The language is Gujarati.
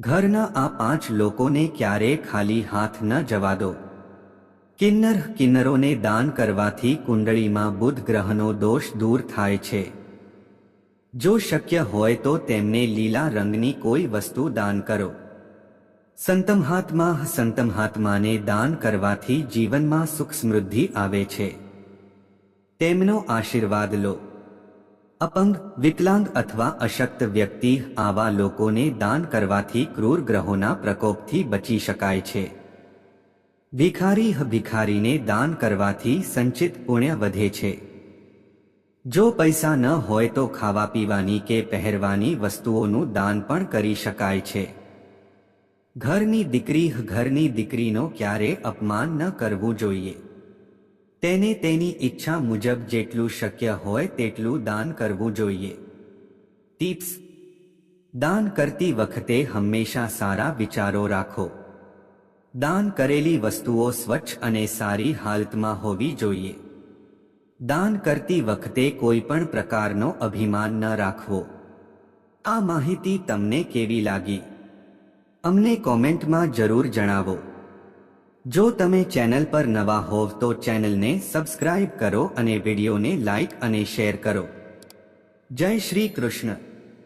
ઘરના આ પાંચ લોકોને ક્યારે ખાલી હાથ ન જવા દો. કિન્નર કિન્નરોને દાન કરવાથી કુંડળીમાં બુધ ગ્રહનો દોષ દૂર થાય છે. જો શક્ય હોય તો તેમને લીલા રંગની કોઈ વસ્તુ દાન કરો. સંતમહાત્મા સંતમહાત્માને દાન કરવાથી જીવનમાં સુખ સમૃદ્ધિ આવે છે. તેમનો આશીર્વાદ લો. અપંગ, વિકલાંગ અથવા અશક્ત વ્યક્તિ આવા લોકોને દાન કરવાથી ક્રૂર ગ્રહોના પ્રકોપથી બચી શકાય છે. ભિખારી ભિખારીને દાન કરવાથી સંચિત પુણ્ય વધે છે. જો પૈસા ન હોય તો ખાવા પીવાની કે પહેરવાની વસ્તુઓનું દાન પણ કરી શકાય છે. ઘરની દીકરી ઘરની દીકરીનો ક્યારે અપમાન ન કરવું જોઈએ. તેને તેની ઈચ્છા મુજબ જેટલું શક્ય હોય તેટલું દાન કરવું જોઈએ. ટિપ્સ. દાન કરતી વખતે હંમેશા સારા વિચારો રાખો. દાન કરેલી વસ્તુઓ સ્વચ્છ અને સારી હાલતમાં હોવી જોઈએ. દાન કરતી વખતે કોઈ પણ પ્રકારનો અભિમાન ન રાખવો. આ માહિતી તમને કેવી લાગી? અમને કોમેન્ટમાં જરૂર જણાવો. જો તમે ચેનલ પર નવા હોવ તો ચેનલને સબસ્ક્રાઇબ કરો અને વિડીયોને લાઇક અને શેર કરો. જય શ્રી કૃષ્ણ.